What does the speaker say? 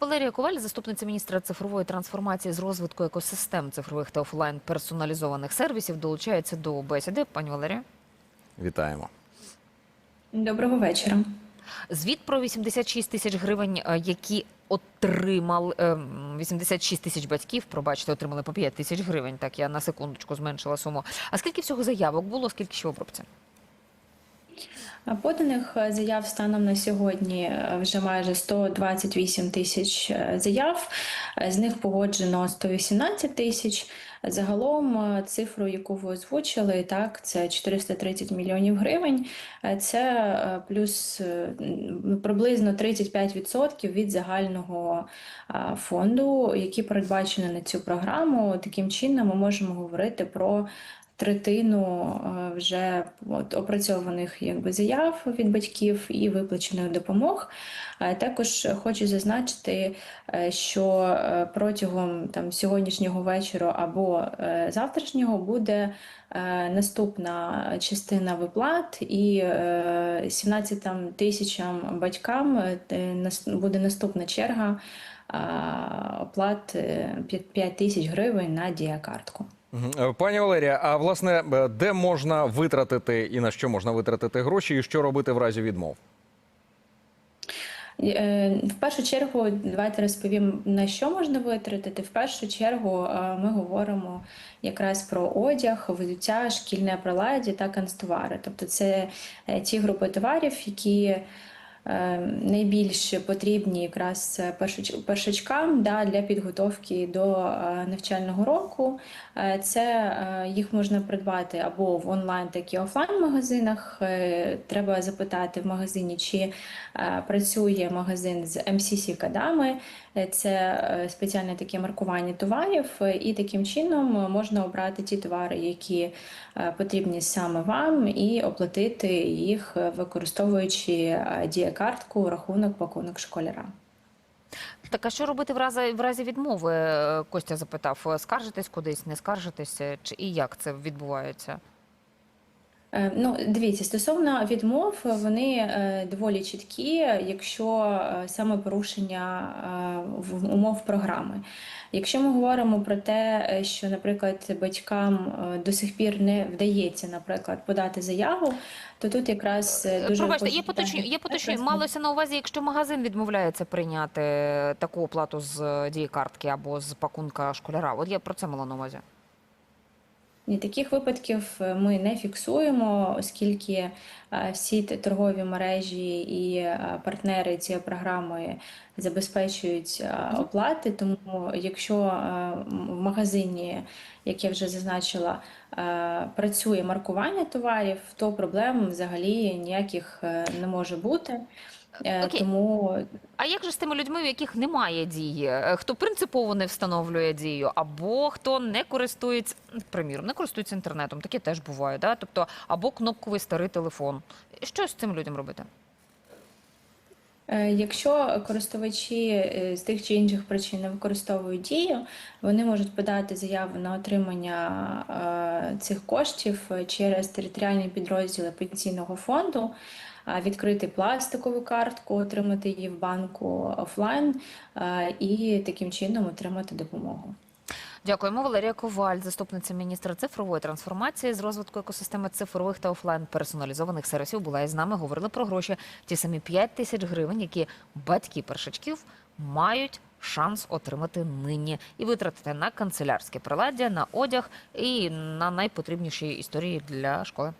Валерія Коваль, заступниця міністра цифрової трансформації з розвитку екосистем цифрових та офлайн персоналізованих сервісів, долучається до бесіди. Пані Валерія. Вітаємо. Доброго вечора. Звіт про 86 тисяч гривень, е, які отримали е, 86 тисяч батьків, пробачте, отримали по 5 тисяч гривень. Так я на секундочку зменшила суму. А скільки всього заявок було? Скільки ще в обробці? Поданих е, заяв станом на сьогодні е, вже майже 128 тисяч е, заяв. З них погоджено 118 тисяч. Загалом цифру, яку ви озвучили, так це 430 мільйонів гривень. Це плюс приблизно 35% від загального фонду, який передбачено на цю програму. Таким чином, ми можемо говорити про третину е, вже от, опрацьованих якби, заяв від батьків і виплачених допомог. Також хочу зазначити, е, що е, протягом там, сьогоднішнього вечора або завтрашнього буде наступна частина виплат, і е, 17 тисячам батькам буде наступна черга оплат е, 5 тисяч гривень на діякартку. Е, Пані Валерія, а власне, е, де можна витратити і на що можна витратити гроші, і що робити в разі відмов? Е, В першу чергу, давайте розповім, на що можна витратити. В першу чергу ми говоримо якраз про одяг, взуття, шкільне приладдя та канцтовари. Тобто це ті групи товарів, які найбільш потрібні якраз першачкам да, для підготовки до е, навчального року. Е, Це е, їх можна придбати або в онлайн, так і офлайн магазинах. Е, Треба запитати в магазині, чи е, працює магазин з MCC кадами. Е, Це е, спеціальне таке маркування товарів, е, і таким чином можна обрати ті товари, які е, потрібні саме вам, і оплатити їх, е, використовуючи е, в рахунок, пакунок школяра. Так, а що робити в разі, в разі відмови? Е, Костя запитав, скаржитесь кудись, не скаржитесь, е, чи і як це відбувається? Е, Ну, дивіться, стосовно відмов, вони е, доволі чіткі, якщо е, саме порушення умов програми. Якщо ми говоримо про те, що, наприклад, батькам до сих пір не вдається, наприклад, подати заяву, то тут якраз дуже Пробачте, я поточню, я поточню. Малося на увазі, якщо магазин відмовляється прийняти таку оплату з е, дієкартки або з пакунка школяра. От я про це мала на увазі. Ні, таких випадків е, ми не фіксуємо, оскільки е, всі торгові мережі і е, партнери цієї програми забезпечують оплати. Тому якщо в магазині, як я вже зазначила, працює маркування товарів, то проблем взагалі ніяких не може бути. Е, Окей. Тому А як же з тими людьми, у яких немає дії? Е, Хто принципово не встановлює дію, або хто не користується, приміром, не користується інтернетом, таке теж буває, да? тобто або кнопковий старий телефон. Що з цим людям робити? Е, Якщо користувачі е, з тих чи інших причин не використовують дію, вони можуть подати заяву на отримання е, цих коштів е, через територіальні підрозділи пенсійного фонду, відкрити пластикову картку, отримати її в банку офлайн і таким чином отримати допомогу. Дякуємо. Валерія Коваль, заступниця міністра цифрової трансформації з розвитку екосистеми цифрових та офлайн персоналізованих сервісів. Була із нами. Говорили про гроші. Ті самі 5 тисяч гривень, які батьки першачків мають шанс отримати нині і витратити на канцелярське приладдя, на одяг і на найпотрібніші історії для школи.